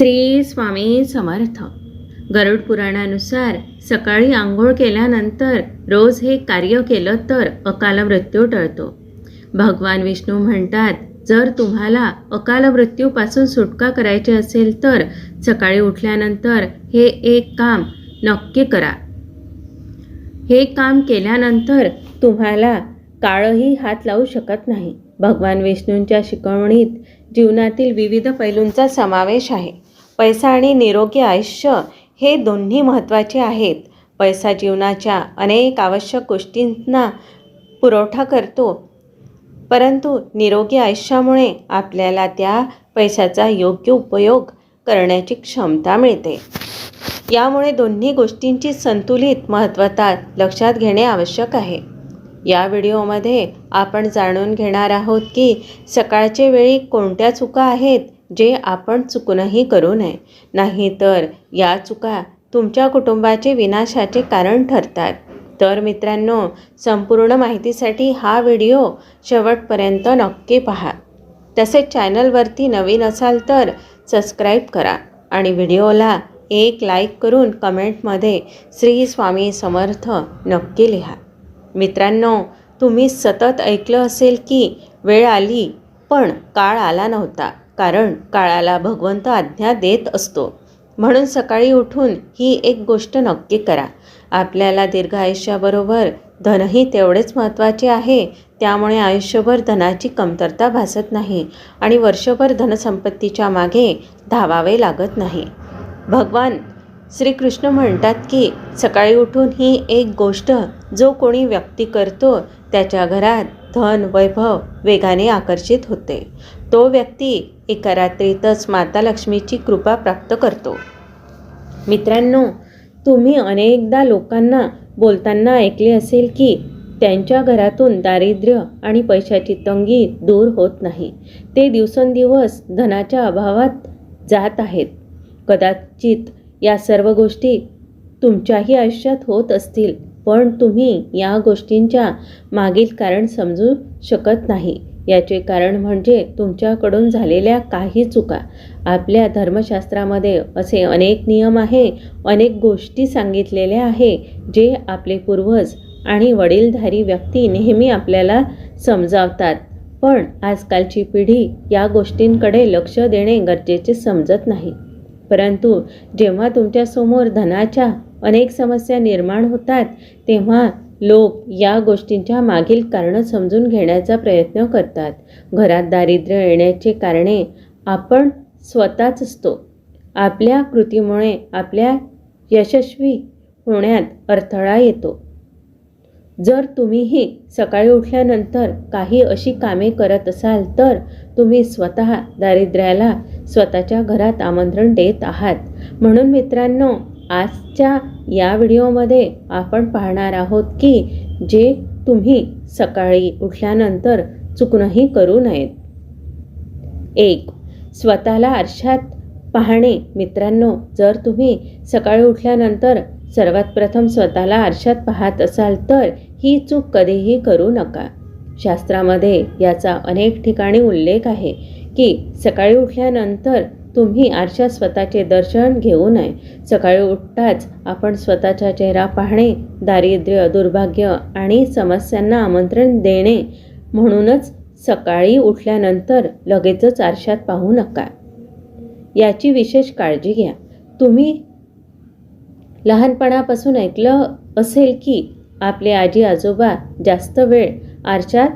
श्री स्वामी समर्थ. गरुड पुराणानुसार सकाळी आंघोळ केल्यानंतर रोज हे कार्य केलं तर अकाल मृत्यू टळतो. भगवान विष्णू म्हणतात जर तुम्हाला अकाल मृत्यूपासून सुटका करायची असेल तर सकाळी उठल्यानंतर हे एक काम नक्की करा. हे काम केल्यानंतर तुम्हाला काळही हात लावू शकत नाही. भगवान विष्णूंच्या शिकवणीत जीवनातील विविध पैलूंचा समावेश आहे. पैसा आणि निरोगी आयुष्य हे दोन्ही महत्त्वाचे आहेत. पैसा जीवनाच्या अनेक आवश्यक गोष्टींना पुरवठा करतो. परंतु निरोगी आयुष्यामुळे आपल्याला त्या पैशाचा योग्य उपयोग करण्याची क्षमता मिळते. यामुळे दोन्ही गोष्टींची संतुलित महत्त्वता लक्षात घेणे आवश्यक आहे. या व्हिडिओमध्ये आपण जाणून घेणार आहोत की सकाळच्या वेळी कोणत्या चुका आहेत जे आपण चुकूनही करू नये. नाहीतर या चुका तुमच्या कुटुंबाचे विनाशाचे कारण ठरतात. तर मित्रांनो संपूर्ण माहितीसाठी हा व्हिडिओ शेवटपर्यंत नक्की पहा. तसेच चॅनलवरती नवीन असाल तर सबस्क्राईब करा आणि व्हिडिओला एक लाईक करून कमेंटमध्ये श्री स्वामी समर्थ नक्की लिहा. मित्रांनो तुम्ही सतत ऐकलं असेल की वेळ आली पण काळ आला नव्हता. कारण काळाला भगवंत आज्ञा देत असतो. म्हणून सकाळी उठून ही एक गोष्ट नक्की करा. आपल्याला दीर्घ आयुष्याबरोबर धनही तेवढेच महत्त्वाचे आहे त्यामुळे आयुष्यभर धनाची कमतरता भासत नाही आणि वर्षभर धनसंपत्तीच्या मागे धावावे लागत नाही. भगवान श्रीकृष्ण म्हणतात की सकाळी उठून ही एक गोष्ट जो कोणी व्यक्ती करतो त्याच्या घरात धन वैभव वेगाने आकर्षित होते. तो व्यक्ती एका रात्रीतच माता लक्ष्मीची कृपा प्राप्त करतो. मित्रांनो तुम्ही अनेकदा लोकांना बोलताना ऐकले असेल की त्यांच्या घरातून दारिद्र्य आणि पैशाची तंगी दूर होत नाही. ते दिवसेंदिवस धनाच्या अभावात जात आहेत. कदाचित या सर्व गोष्टी तुमच्याही आयुष्यात होत असतील पण तुम्ही या गोष्टींच्या मागील कारण समजू शकत नाही. याचे कारण म्हणजे तुमच्याकडून झालेल्या काही चुका. आपल्या धर्मशास्त्रामध्ये असे अनेक नियम आहे अनेक गोष्टी सांगितलेल्या आहे जे आपले पूर्वज आणि वडीलधारी व्यक्ती नेहमी आपल्याला समजावतात. पण आजकालची पिढी या गोष्टींकडे लक्ष देणे गरजेचे समजत नाही. परंतु जेव्हा तुमच्यासमोर धनाच्या अनेक समस्या निर्माण होतात तेव्हा लोक या गोष्टींच्या मागील कारणं समजून घेण्याचा प्रयत्न करतात. घरात दारिद्र्य येण्याचे कारणे आपण स्वतःच असतो. आपल्या कृतीमुळे आपल्या यशस्वी होण्यात अडथळा येतो. जर तुम्हीही सकाळी उठल्यानंतर काही अशी कामे करत असाल तर तुम्ही स्वतः दारिद्र्याला स्वतःच्या घरात आमंत्रण देत आहात. म्हणून मित्रांनो आजच्या या व्हिडिओमध्ये आपण पाहणार आहोत की जे तुम्ही सकाळी उठल्यानंतर चुकणंही करू नयेत. एक स्वतःला आरशात पाहणे. मित्रांनो जर तुम्ही सकाळी उठल्यानंतर सर्वात प्रथम स्वतःला आरशात पाहत असाल तर ही चूक कधीही करू नका. शास्त्रामध्ये याचा अनेक ठिकाणी उल्लेख आहे की सकाळी उठल्यानंतर तुम्ही आरशात स्वतःचे दर्शन घेऊ नये. सकाळी उठताच आपण स्वतःचा चेहरा पाहणे दारिद्र्य दुर्भाग्य आणि समस्यांना आमंत्रण देणे म्हणूनच सकाळी उठल्यानंतर लगेचच आरशात पाहू नका. याची विशेष काळजी घ्या. तुम्ही लहानपणापासून ऐकलं असेल की आपले आजी आजोबा जास्त वेळ आरशात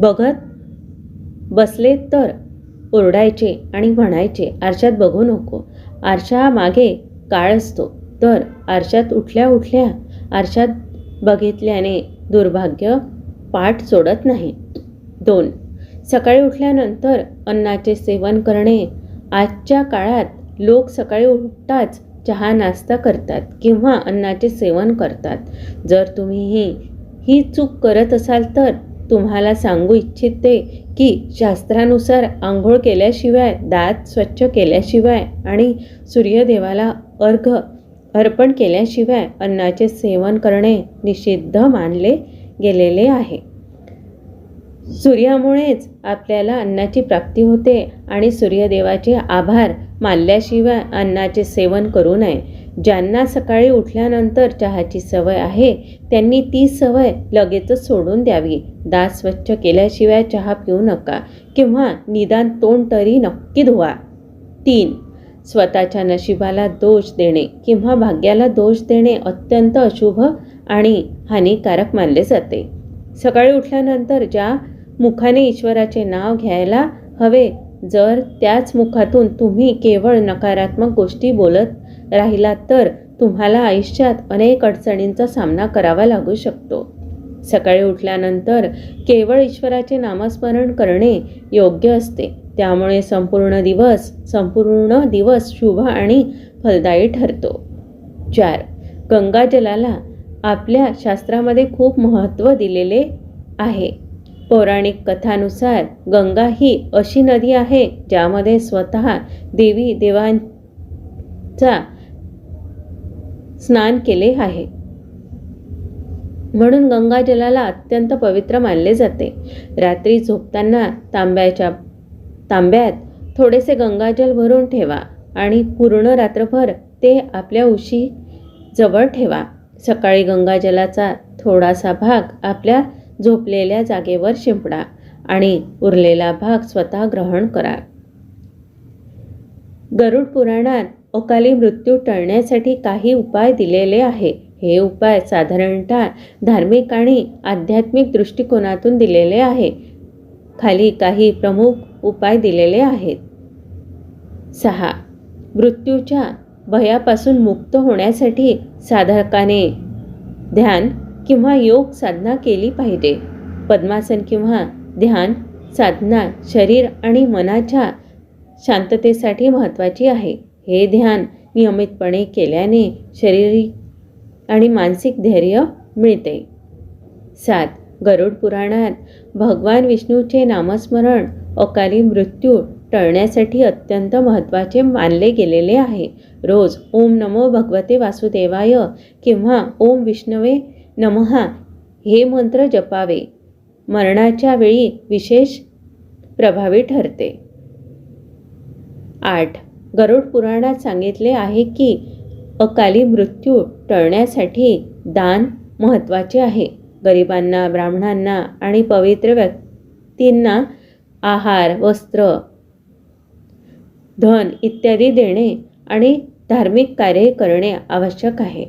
बघत बसले तर ओरडायचे आणि म्हणायचे आरशात बघू नको. आरशामागे काळ असतो. तर आरशात उठल्या उठल्या आरशात बघितल्याने दुर्भाग्य पाठ सोडत नाही. दोन. सकाळी उठल्यानंतर अन्नाचे सेवन करणे. आजच्या काळात लोक सकाळी उठताच चहा नाश्ता करतात किंवा अन्नाचे सेवन करतात. जर तुम्ही ही ही चूक करत असाल तर तुम्हाला सांगू इच्छिते की शास्त्रानुसार आंघोळ केल्याशिवाय दात स्वच्छ केल्याशिवाय आणि सूर्यदेवाला अर्घ अर्पण केल्याशिवाय अन्नाचे सेवन करणे निषिद्ध मानले गेलेले आहे. सूर्यामुळेच आपल्याला अन्नाची प्राप्ती होते आणि सूर्यदेवाचे आभार मानल्याशिवाय अन्नाचे सेवन करू नये. ज्यांना सकाळी उठल्यानंतर चहाची सवय आहे त्यांनी ती सवय लगेचच सोडून द्यावी. दात स्वच्छ केल्याशिवाय चहा पिऊ नका किंवा निदान तोंड तरी नक्की धुवा. तीन स्वतःच्या नशिबाला दोष देणे किंवा भाग्याला दोष देणे अत्यंत अशुभ आणि हानिकारक मानले जाते. सकाळी उठल्यानंतर ज्या मुखाने ईश्वराचे नाव घ्यायला हवे जर त्याच मुखातून तुम्ही केवळ नकारात्मक गोष्टी बोलत राहिलात तर तुम्हाला आयुष्यात अनेक अडचणींचा सामना करावा लागू शकतो. सकाळी उठल्यानंतर केवळ ईश्वराचे नामस्मरण करणे योग्य असते. त्यामुळे संपूर्ण दिवस संपूर्ण दिवस शुभ आणि फलदायी ठरतो. चार. गंगाजलाला आपल्या शास्त्रामध्ये खूप महत्त्व दिलेले आहे. पौराणिक कथानुसार गंगा ही अशी नदी आहे ज्यामध्ये स्वतः देवी देवांचा स्नान केले आहे. म्हणून गंगाजलाला अत्यंत पवित्र मानले जाते. रात्री झोपताना तांब्याच्या तांब्यात थोडेसे गंगाजल भरून ठेवा आणि पूर्ण रात्रभर ते आपल्या उशी जवळ ठेवा. सकाळी गंगाजलाचा थोडासा भाग आपल्या झोपलेल्या जागेवर शिंपडा आणि उरलेला भाग स्वतः ग्रहण करा. गरुड पुराणात अकाली मृत्यू टळण्यासाठी काही उपाय दिलेले आहे. हे उपाय साधारणतः धार्मिक आणि आध्यात्मिक दृष्टिकोनातून दिलेले आहे. खाली काही प्रमुख उपाय दिलेले आहेत. सहा. मृत्यूच्या भयापासून मुक्त होण्यासाठी साधकाने ध्यान किंवा योग साधना केली पाहिजे. पद्मासन किंवा ध्यान साधना शरीर आणि मनाच्या शांततेसाठी महत्त्वाची आहे. हे ध्यान नियमितपणे केल्याने शारीरिक आणि मानसिक धैर्य मिळते. सात. गरुड पुराणात भगवान विष्णूचे नामस्मरण अकाली मृत्यू टळण्यासाठी अत्यंत महत्त्वाचे मानले गेलेले आहे. रोज ओम नमो भगवते वासुदेवाय किंवा ओम विष्णवे नमहा हे मंत्र जपावे. मरणाच्या वेळी विशेष प्रभावी ठरते. आठ. गरुड पुराणात सांगितले आहे की अकाली मृत्यू टळण्यासाठी दान महत्त्वाचे आहे. गरिबांना ब्राह्मणांना आणि पवित्र व्यक्तींना आहार वस्त्र धन इत्यादी देणे आणि धार्मिक कार्य करणे आवश्यक आहे.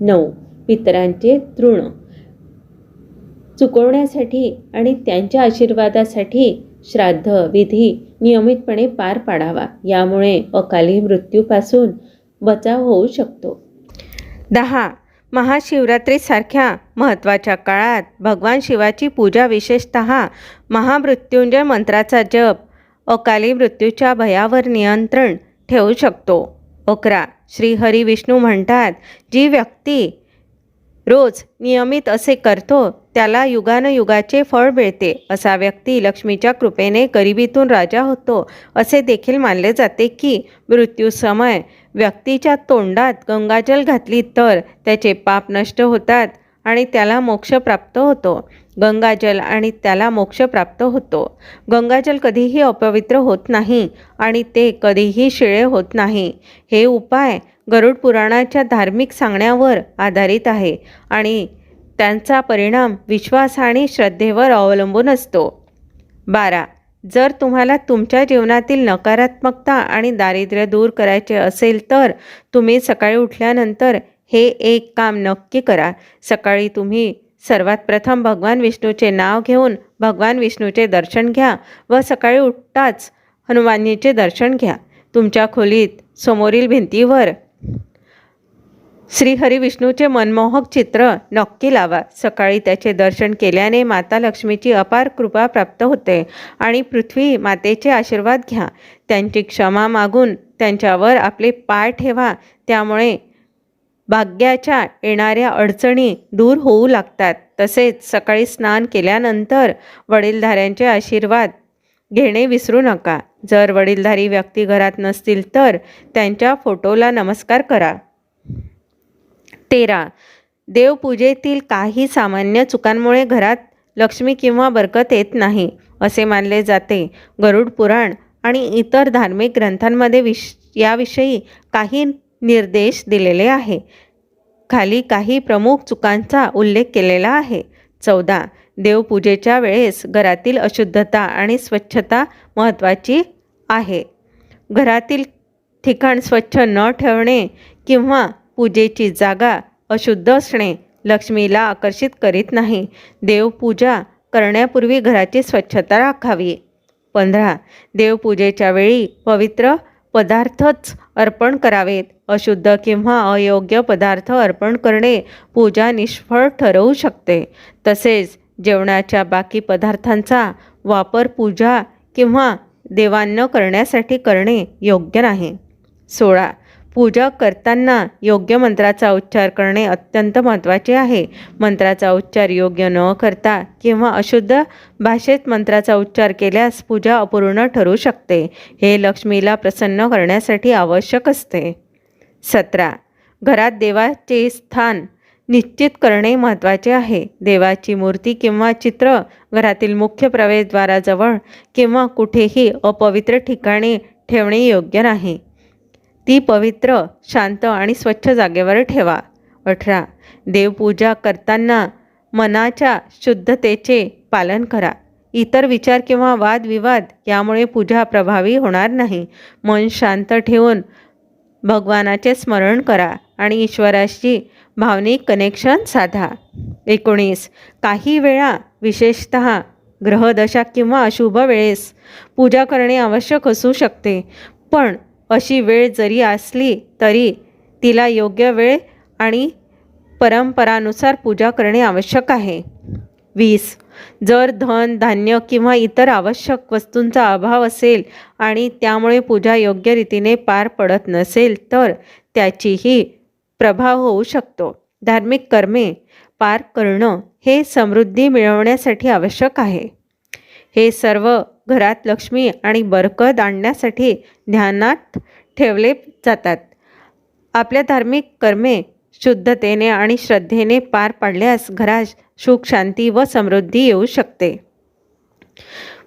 नऊ. पितरांचे तृण. चुकवण्यासाठी आणि त्यांच्या आशीर्वादासाठी श्राद्ध विधी नियमितपणे पार पाडावा. यामुळे अकाली मृत्यूपासून बचाव होऊ शकतो. दहा. महाशिवरात्रीसारख्या महत्त्वाच्या काळात भगवान शिवाची पूजा विशेषत महामृत्युंजय मंत्राचा जप अकाली मृत्यूच्या भयावर नियंत्रण ठेवू शकतो. अकरा. श्रीहरी विष्णू म्हणतात जी व्यक्ती रोज नियमित असे करतो त्याला युगानुयुगाचे फळ मिळते असा व्यक्ती लक्ष्मीच्या कृपेने गरिबीतून राजा होतो असे देखील मानले जाते की मृत्यूसमय व्यक्तीच्या तोंडात गंगाजल घातली तर त्याचे पाप नष्ट होतात आणि त्याला मोक्ष प्राप्त होतो. गंगाजल आणि त्याला मोक्ष प्राप्त होतो. गंगाजल कधीही अपवित्र होत नाही आणि ते कधीही शिळे होत नाही. हे उपाय गरुड पुराणाच्या धार्मिक सांगण्यावर आधारित आहे आणि त्यांचा परिणाम विश्वास आणि श्रद्धेवर अवलंबून असतो. बारा. जर तुम्हाला तुमच्या जीवनातील नकारात्मकता आणि दारिद्र्य दूर करायचे असेल तर तुम्ही सकाळी उठल्यानंतर हे एक काम नक्की करा. सकाळी तुम्ही सर्वात प्रथम भगवान विष्णूचे नाव घेऊन भगवान विष्णूचे दर्शन घ्या व सकाळी उठताच हनुमानजीचे दर्शन घ्या. तुमच्या खोलीत समोरील भिंतीवर श्रीहरी विष्णूचे मनमोहक चित्र नक्की लावा. सकाळी त्याचे दर्शन केल्याने माता लक्ष्मीची अपार कृपा प्राप्त होते आणि पृथ्वी मातेचे आशीर्वाद घ्या. त्यांची क्षमा मागून त्यांच्यावर आपले पाय ठेवा. त्यामुळे भाग्याच्या येणाऱ्या अडचणी दूर होऊ लागतात. तसेच सकाळी स्नान केल्यानंतर वडीलधाऱ्यांचे आशीर्वाद घेणे विसरू नका. जर वडीलधारी व्यक्ती घरात नसतील तर त्यांच्या फोटोला नमस्कार करा. तेरा. देवपूजेतील काही सामान्य चुकांमुळे घरात लक्ष्मी किंवा बरकत येत नाही असे मानले जाते. गरुड पुराण आणि इतर धार्मिक ग्रंथांमध्ये विश याविषयी काही निर्देश दिलेले आहे. खाली काही प्रमुख चुकांचा उल्लेख केलेला आहे. चौदा. देवपूजेच्या वेळेस घरातील अशुद्धता आणि स्वच्छता महत्त्वाची आहे. घरातील ठिकाण स्वच्छ न ठेवणे किंवा पूजेची जागा अशुद्ध असणे लक्ष्मीला आकर्षित करीत नाही. देवपूजा करण्यापूर्वी घराची स्वच्छता राखावी. पंधरा देवपूजेच्या वेळी पवित्र पदार्थच अर्पण करावेत. अशुद्ध किंवा अयोग्य पदार्थ अर्पण करणे पूजा निष्फळ ठरवू शकते. तसेच जेवणाच्या बाकी पदार्थांचा वापर पूजा किंवा देवांना करण्यासाठी करणे योग्य नाही. सोळा पूजा करताना योग्य मंत्राचा उच्चार करणे अत्यंत महत्त्वाचे आहे. मंत्राचा उच्चार योग्य न करता किंवा अशुद्ध भाषेत मंत्राचा उच्चार केल्यास पूजा अपूर्ण ठरू शकते. हे लक्ष्मीला प्रसन्न करण्यासाठी आवश्यक असते. सतरा. घरात देवाचे स्थान निश्चित करणे महत्त्वाचे आहे. देवाची मूर्ती किंवा चित्र घरातील मुख्य प्रवेशद्वाराजवळ किंवा कुठेही अपवित्र ठिकाणी ठेवणे योग्य नाही. ती पवित्र शांत आणि स्वच्छ जागेवर ठेवा. अठरा. देवपूजा करताना मनाच्या शुद्धतेचे पालन करा. इतर विचार किंवा वादविवाद यामुळे पूजा प्रभावी होणार नाही. मन शांत ठेवून भगवानाचे स्मरण करा आणि ईश्वराशी भावनिक कनेक्शन साधा. एकोणीस. काही वेळा विशेषत ग्रहदशा किंवा अशुभ वेळेस पूजा करणे आवश्यक असू शकते. पण अशी वेळ जरी असली तरी तिला योग्य वेळ आणि परंपरानुसार पूजा करणे आवश्यक आहे. वीस. जर धन धान्य किंवा इतर आवश्यक वस्तूंचा अभाव असेल आणि त्यामुळे पूजा योग्य रीतीने पार पडत नसेल तर त्याचीही प्रभाव होऊ शकतो. धार्मिक कर्मे पार करणं हे समृद्धी मिळवण्यासाठी आवश्यक आहे. हे सर्व घरात लक्ष्मी आणि बरकत आणण्यासाठी ध्यानात ठेवले जातात. आपल्या धार्मिक कर्मे शुद्धतेने आणि श्रद्धेने पार पाडल्यास घरात सुख शांती व समृद्धी येऊ शकते.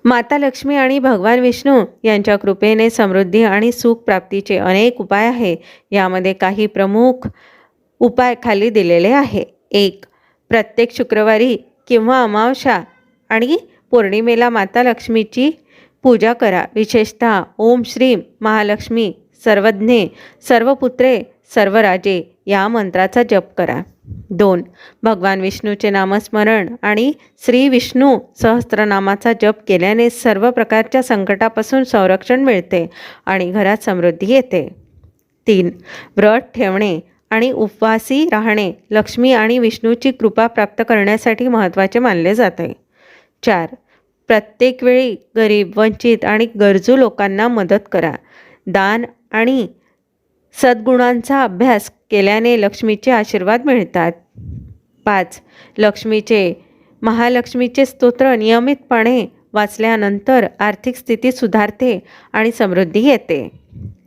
माता लक्ष्मी आणि भगवान विष्णू यांच्या कृपेने समृद्धी आणि सुख प्राप्तीचे अनेक उपाय आहे. यामध्ये काही प्रमुख उपाय खाली दिलेले आहे. एक प्रत्येक शुक्रवारी किंवा अमावस्या आणि पौर्णिमेला माता लक्ष्मीची पूजा करा. विशेषतः ओम श्री महालक्ष्मी सर्वज्ञे सर्वपुत्रे सर्व राजे या मंत्राचा जप करा. दोन भगवान विष्णूचे नामस्मरण आणि श्री विष्णू सहस्त्रनामाचा जप केल्याने सर्व प्रकारच्या संकटापासून संरक्षण मिळते आणि घरात समृद्धी येते. तीन व्रत ठेवणे आणि उपवासी राहणे लक्ष्मी आणि विष्णूची कृपा प्राप्त करण्यासाठी महत्त्वाचे मानले जाते. चार प्रत्येक वेळी गरीब वंचित आणि गरजू लोकांना मदत करा. दान आणि सद्गुणांचा अभ्यास केल्याने लक्ष्मीचे आशीर्वाद मिळतात. पाच लक्ष्मीचे महालक्ष्मीचे स्तोत्र नियमितपणे वाचल्यानंतर आर्थिक स्थिती सुधारते आणि समृद्धी येते.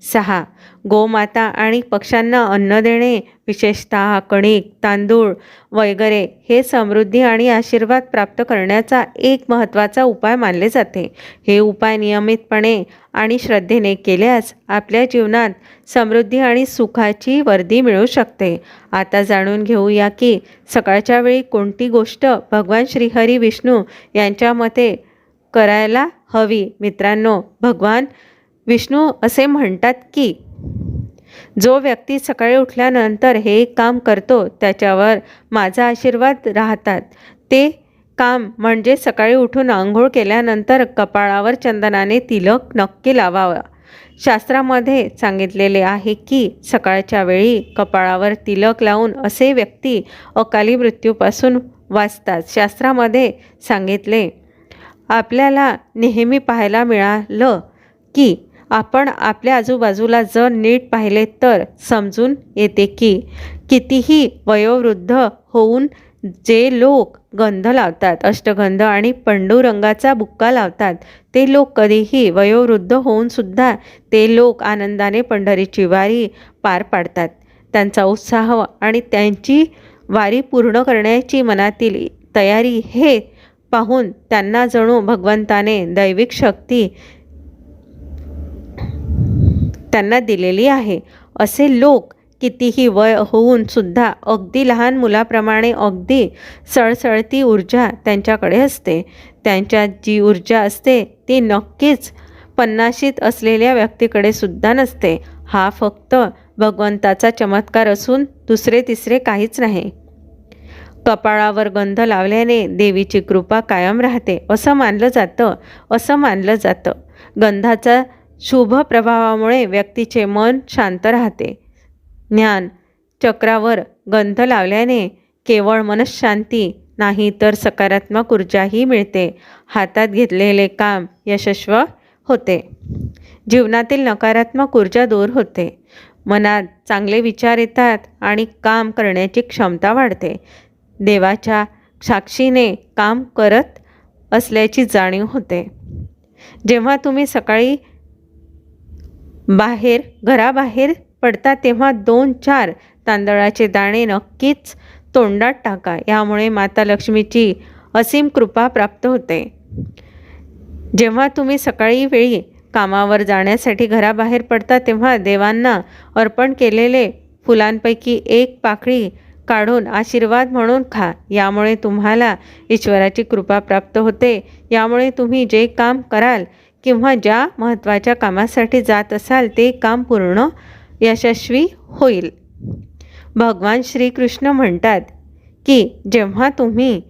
सहा. गोमाता आणि पक्ष्यांना अन्न देणे विशेषतः कणिक तांदूळ वगैरे हे समृद्धी आणि आशीर्वाद प्राप्त करण्याचा एक महत्त्वाचा उपाय मानले जाते. हे उपाय नियमितपणे आणि श्रद्धेने केल्यास आपल्या जीवनात समृद्धी आणि सुखाची वर्दी मिळू शकते. आता जाणून घेऊया की सकाळच्या वेळी कोणती गोष्ट भगवान श्रीहरी विष्णू यांच्या मते करायला हवी? मित्रांनो भगवान विष्णू असे म्हणतात की जो व्यक्ती सकाळी उठल्यानंतर हे काम करतो त्याच्यावर माझा आशीर्वाद राहतात. ते काम म्हणजे सकाळी उठून आंघोळ केल्यानंतर कपाळावर चंदनाने तिलक नक्की लावावा. शास्त्रामध्ये सांगितलेले आहे की सकाळच्या वेळी कपाळावर तिलक लावून असे व्यक्ती अकाली मृत्यूपासून वाचतात. शास्त्रामध्ये सांगितले आपल्याला नेहमी पाहायला मिळालं की आपण आपल्या आजूबाजूला जर नीट पाहिले तर समजून येते की कितीही वयोवृद्ध होऊन जे लोक गंध लावतात अष्टगंध आणि पंडुरंगाचा बुक्का लावतात ते लोक कधीही वयोवृद्ध होऊन सुद्धा ते लोक आनंदाने पंढरीची वारी पार पाडतात. त्यांचा उत्साह आणि त्यांची वारी पूर्ण करण्याची मनातील तयारी हे पाहून त्यांना जणू भगवंताने दैविक शक्ती त्यांना दिलेली आहे. असे लोक कितीही वय होऊन सुद्धा अगदी लहान मुलाप्रमाणे अगदी सळसळती ऊर्जा त्यांच्याकडे असते. त्यांच्यात जी ऊर्जा असते ती नक्कीच पन्नाशीत असलेल्या व्यक्तीकडे सुद्धा नसते. हा फक्त भगवंताचा चमत्कार असून दुसरे तिसरे काहीच नाही. कपाळावर गंध लावल्याने देवीची कृपा कायम राहते असं मानलं जातं असं मानलं जातं. गंधाचा शुभ प्रभावामुळे व्यक्तीचे मन शांत राहते. ज्ञान चक्रावर गंध लावल्याने केवळ मनशांती नाही तर सकारात्मक ऊर्जाही मिळते. हातात घेतलेले काम यशस्व होते. जीवनातील नकारात्मक ऊर्जा दूर होते. मनात चांगले विचार येतात आणि काम करण्याची क्षमता वाढते. देवाच्या साक्षीने काम करत असल्याची जाणीव होते. जेव्हा तुम्ही सकाळी बाहेर घराबाहेर पडता तेव्हा दोन चार तांदळाचे दाणे नक्कीच तोंडात टाका. यामुळे माता लक्ष्मीची असीम कृपा प्राप्त होते. जेव्हा तुम्ही सकाळी वेळी कामावर जाण्यासाठी घराबाहेर पडता तेव्हा देवांना अर्पण केलेले फुलांपैकी एक पाकळी काढून आशीर्वाद म्हणून खा. यामुळे तुम्हाला ईश्वराची कृपा प्राप्त होते. यामुळे तुम्ही जे काम कराल किंवा ज्या महत्त्वाच्या कामासाठी जात असाल ते काम पूर्ण यशस्वी होईल. भगवान श्रीकृष्ण म्हणतात की जेव्हा तुम्ही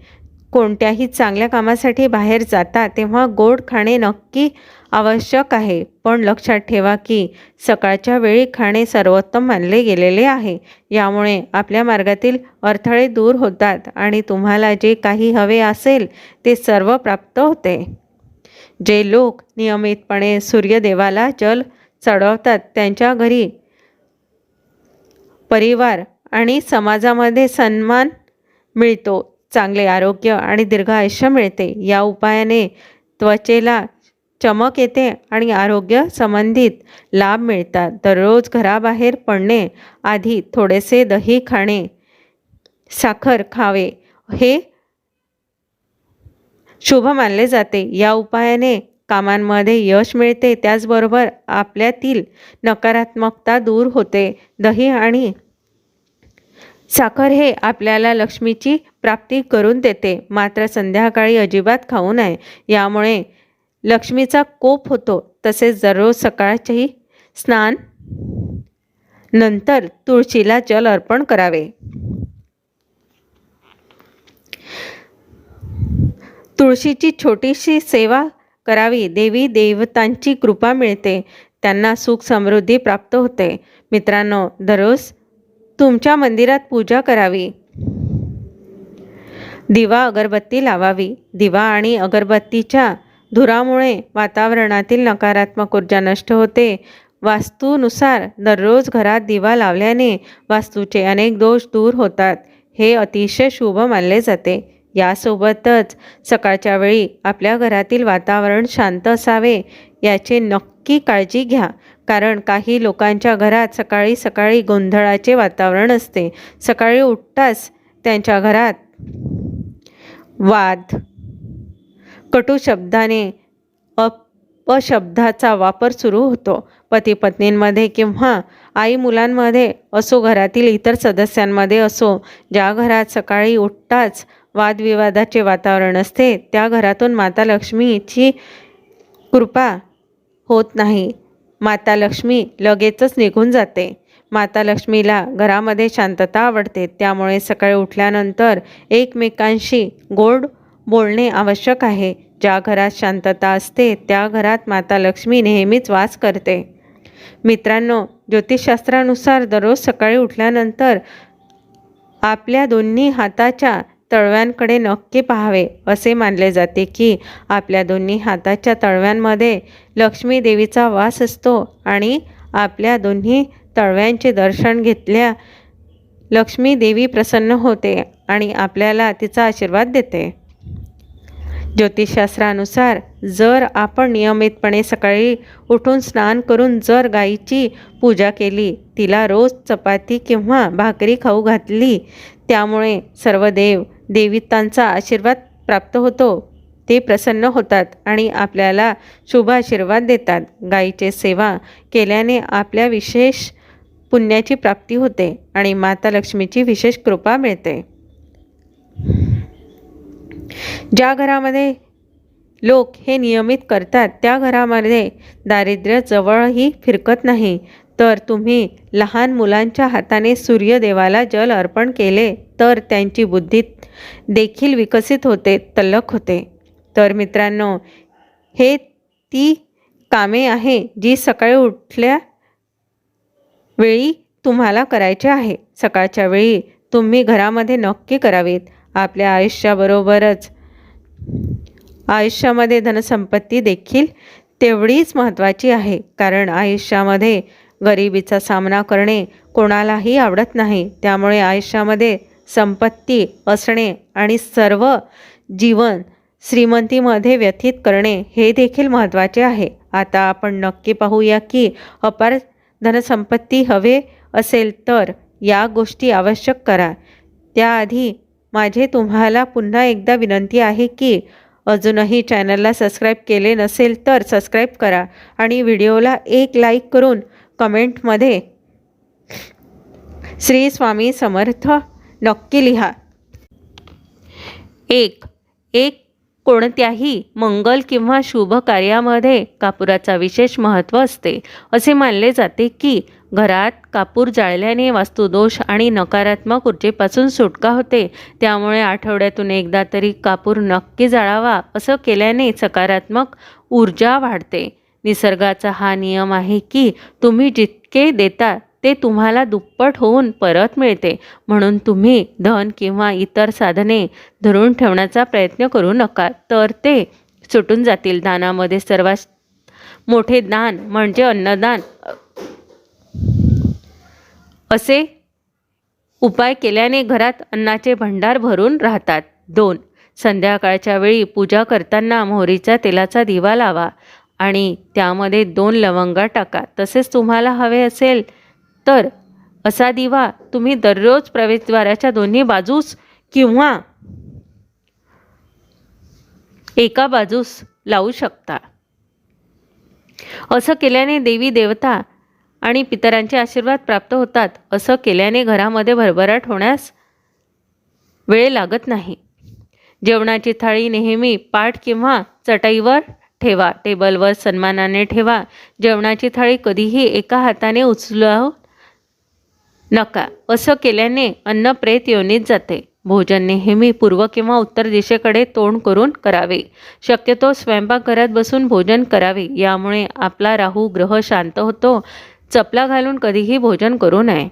कोणत्याही चांगल्या कामासाठी बाहेर जाता तेव्हा गोड खाणे नक्की आवश्यक आहे. पण लक्षात ठेवा की सकाळच्या वेळी खाणे सर्वोत्तम मानले गेलेले आहे. यामुळे आपल्या मार्गातील अडथळे दूर होतात आणि तुम्हाला जे काही हवे असेल ते सर्व प्राप्त होते. जे लोक नियमितपणे सूर्यदेवाला जल चढवतात त्यांच्या घरी परिवार आणि समाजामध्ये सन्मान मिळतो चांगले आरोग्य आणि दीर्घ आयुष्य मिळते. या उपायाने त्वचेला चमक येते आणि आरोग्य संबंधित लाभ मिळतात. दररोज घराबाहेर पडणे आधी थोडेसे दही खाणे साखर खावे हे शुभ मानले जाते. या उपायाने कामांमध्ये यश मिळते. त्याचबरोबर आपल्यातील नकारात्मकता दूर होते. दही आणि साखर हे आपल्याला लक्ष्मीची प्राप्ती करून देते. मात्र संध्याकाळी अजिबात खाऊ नये. यामुळे लक्ष्मीचा कोप होतो. तसेच दररोज सकाळचेही स्नान नंतर तुळशीला जल अर्पण करावे. तुळशीची छोटीशी सेवा करावी. देवी देवतांची कृपा मिळते. त्यांना सुख समृद्धी प्राप्त होते. मित्रांनो दररोज तुमच्या मंदिरात पूजा करावी. दिवा अगरबत्ती लावावी. दिवा आणि अगरबत्तीच्या धुरामुळे वातावरणातील नकारात्मक ऊर्जा नष्ट होते. वास्तूनुसार दररोज घरात दिवा लावल्याने वास्तूचे अनेक दोष दूर होतात. हे अतिशय शुभ मानले जाते. यासोबतच सकाळच्या वेळी आपल्या घरातील वातावरण शांत असावे याची नक्की काळजी घ्या. कारण काही लोकांच्या घरात सकाळी सकाळी गोंधळाचे वातावरण असते. सकाळी उठताच त्यांच्या घरात वाद कटू शब्दाने अपशब्दाचा वापर सुरू होतो. पती पत्नींमध्ये किंवा आई मुलांमध्ये असो घरातील इतर सदस्यांमध्ये असो ज्या घरात सकाळी उठताच वादविवादाचे वातावरण असते त्या घरातून माता लक्ष्मीची कृपा होत नाही. माता लक्ष्मी लगेचच निघून जाते. माता लक्ष्मीला घरामध्ये शांतता आवडते. त्यामुळे सकाळी उठल्यानंतर एकमेकांशी गोड बोलणे आवश्यक आहे. ज्या घरात शांतता असते त्या घरात माता लक्ष्मी नेहमीच वास करते. मित्रांनो ज्योतिषशास्त्रानुसार दररोज सकाळी उठल्यानंतर आपल्या दोन्ही हाताच्या तळव्यांकडे नक्की पाहावे असे मानले जाते की आपल्या दोन्ही हाताच्या तळव्यांमध्ये लक्ष्मी देवीचा वास असतो आणि आपल्या दोन्ही तळव्यांचे दर्शन घेतल्या लक्ष्मी देवी प्रसन्न होते आणि आपल्याला तिचा आशीर्वाद देते. ज्योतिषशास्त्रानुसार जर आपण नियमितपणे सकाळी उठून स्नान करून जर गाईची पूजा केली तिला रोज चपाती किंवा भाकरी खाऊ घातली त्यामुळे सर्व देव देवितांचा आशीर्वाद प्राप्त होतो. ते प्रसन्न होतात आणि आपल्याला शुभ आशीर्वाद देतात. गायीचे सेवा केल्याने आपल्या विशेष पुण्याची प्राप्ती होते आणि माता लक्ष्मीची विशेष कृपा मिळते. ज्या घरामध्ये लोक हे नियमित करतात त्या घरामध्ये दारिद्र्य जवळही फिरकत नाही. तर तुम्ही लहान मुलांच्या हाताने सूर्यदेवाला जल अर्पण केले तर त्यांची बुद्धी देखील विकसित होते तल्लख होते. तर मित्रांनो हे ती कामे आहे जी सकाळी उठल्या वेळी तुम्हाला करायचे आहे. सकाळच्या वेळी तुम्ही घरामध्ये नक्की करावीत. आपल्या आयुष्याबरोबरच आयुष्यामध्ये धनसंपत्ती देखील तेवढीच महत्त्वाची आहे. कारण आयुष्यामध्ये गरिबीचा सामना करणे कोणालाही आवडत नाही. त्यामुळे आयुष्यामध्ये संपत्ती असणे आणि सर्व जीवन श्रीमंतीमध्ये व्यथित करणे हे देखील महत्त्वाचे आहे. आता आपण नक्की पाहूया की अपार धनसंपत्ती हवे असेल तर या गोष्टी आवश्यक करा. त्याआधी माझे तुम्हाला पुन्हा एकदा विनंती आहे की अजूनही चॅनलला सबस्क्राईब केले नसेल तर सबस्क्राईब करा आणि व्हिडिओला एक लाईक करून कमेंटमध्ये. श्री स्वामी समर्थ नक्की लिहा. एक एक कोणत्याही मंगल किंवा शुभ कार्यामध्ये कापुराचा विशेष महत्त्व असते. असे मानले जाते की घरात कापूर जाळल्याने वास्तुदोष आणि नकारात्मक ऊर्जेपासून सुटका होते. त्यामुळे आठवड्यातून एकदा तरी कापूर नक्की जाळावा असं केल्याने सकारात्मक ऊर्जा वाढते. निसर्गाचा हा नियम आहे की तुम्ही जितके देता ते तुम्हाला दुप्पट होऊन परत मिळते. म्हणून तुम्ही धन किंवा इतर साधने धरून ठेवण्याचा प्रयत्न करू नका. तर ते सुटून जातील. दानामध्ये सर्वात मोठे दान म्हणजे अन्नदान. असे उपाय केल्याने घरात अन्नाचे भंडार भरून राहतात. दोन संध्याकाळच्या वेळी पूजा करताना मोहरीच्या तेलाचा दिवा लावा. आणि त्यामध्ये दोन लवंगा टाका. तसेच तुम्हाला हवे असेल तर असा दिवा तुम्ही दररोज प्रवेशद्वाराच्या दोन्ही बाजूस किंवा एका बाजूस लावू शकता. असं केल्याने देवी देवता आणि पितरांचे आशीर्वाद प्राप्त होतात. असं केल्याने घरामध्ये भरभराट होण्यास वेळ लागत नाही. जेवणाची थाळी नेहमी पाठ किंवा चटईवर ठेवा टेबलवर सन्मानाने ठेवा. जेवणाची थाळी कधीही एका हाताने उचलू नका. असं केल्याने अन्न प्रेत योनीत जाते. भोजन नेहमी पूर्व किंवा उत्तर दिशेकडे तोंड करून करावे. शक्यतो स्वयंपाकघरात बसून भोजन करावे. यामुळे आपला राहू ग्रह शांत होतो. चपला घालून कधीही भोजन करू नये.